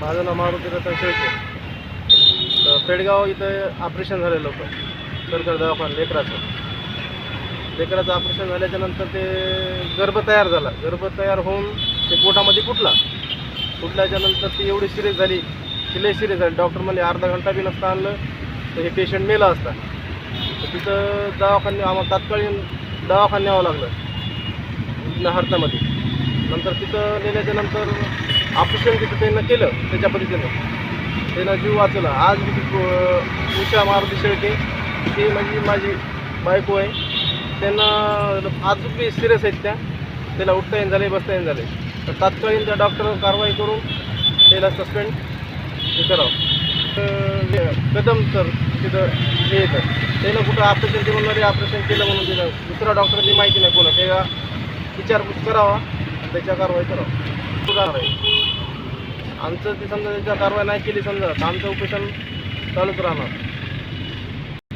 माझं नाव मारुती रतन शेळके. तर पेडगाव इथं ऑपरेशन झालेलं होतं. सरकार दवाखाना लेकराचं. लेकराचं ऑपरेशन झाल्याच्यानंतर ते गर्भ तयार झाला. गर्भ तयार होऊन ते पोटामध्ये फुटला. फुटल्याच्यानंतर ती एवढी सिरियस झाली की लई सिरियस झाली. डॉक्टर म्हणजे अर्धा घंटा बी नसता आणलं तर हे पेशंट मेला असता. तर तिथं दवाखान्या आम्हाला तात्कालीन दवाखान्यावं लागलं. हरतामध्ये. नंतर तिथं नेल्याच्यानंतर ऑपरेशन तिथं त्यांना केलं त्याच्या पद्धतीनं. त्यांना जीव वाचला आज मी उषा मारुती शेळके ती म्हणजे माझी बायको आहे. त्यांना अजून बी सिरियस आहेत त्या. त्याला उठता येईन झाले बसता येईन झाले तर तात्कालीन त्या डॉक्टर कारवाई करून त्याला सस्पेंड हे करावं. तर कदम तर तिथं हे येतं. त्यानं कुठं ऑपरेशन ते म्हणणारे ऑपरेशन केलं म्हणून तिथं दुसऱ्या डॉक्टरची माहिती नाही कोणा त्याला विचारपूस करावा आणि त्याच्या कारवाई करावं. कुठं आहे. आमचं ते समजा त्याच्या कारवाई नाही केली समजा तर आमचं उपोषण चालूच राहणार.